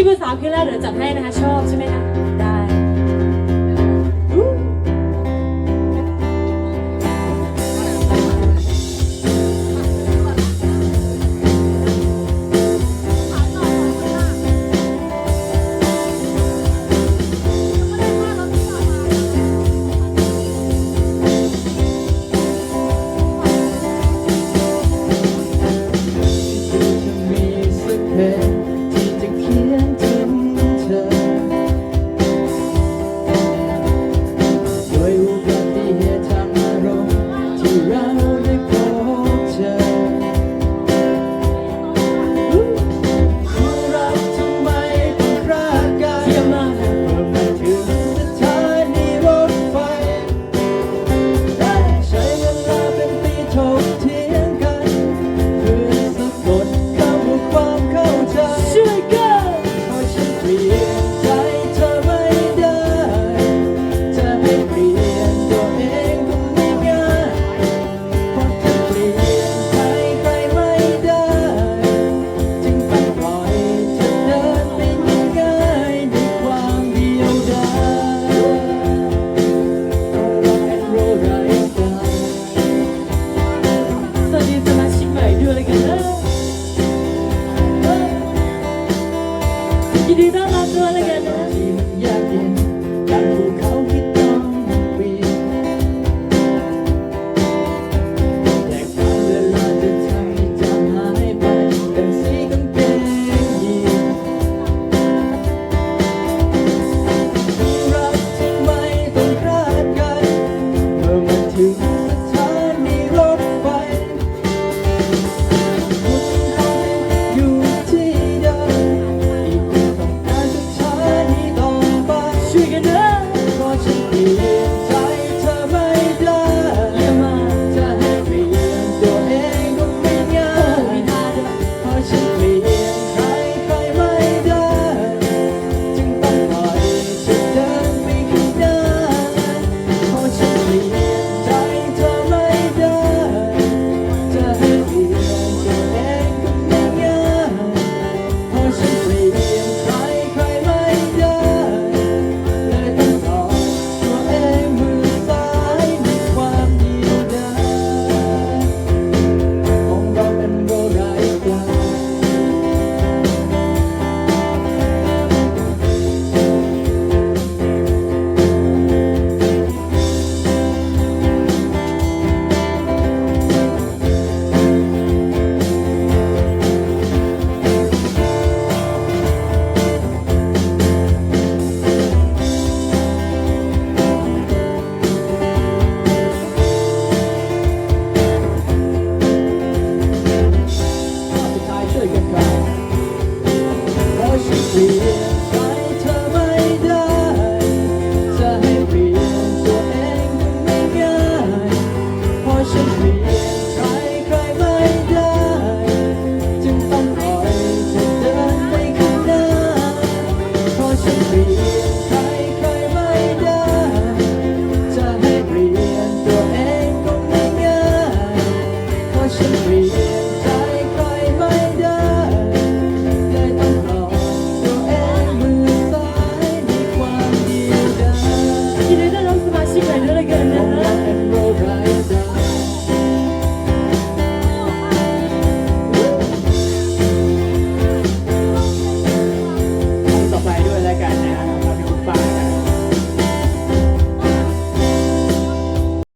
ที่ปรึกษาพี่แรกเดี๋ยวจัดให้นะคะชอบใช่ไหมคะ hope be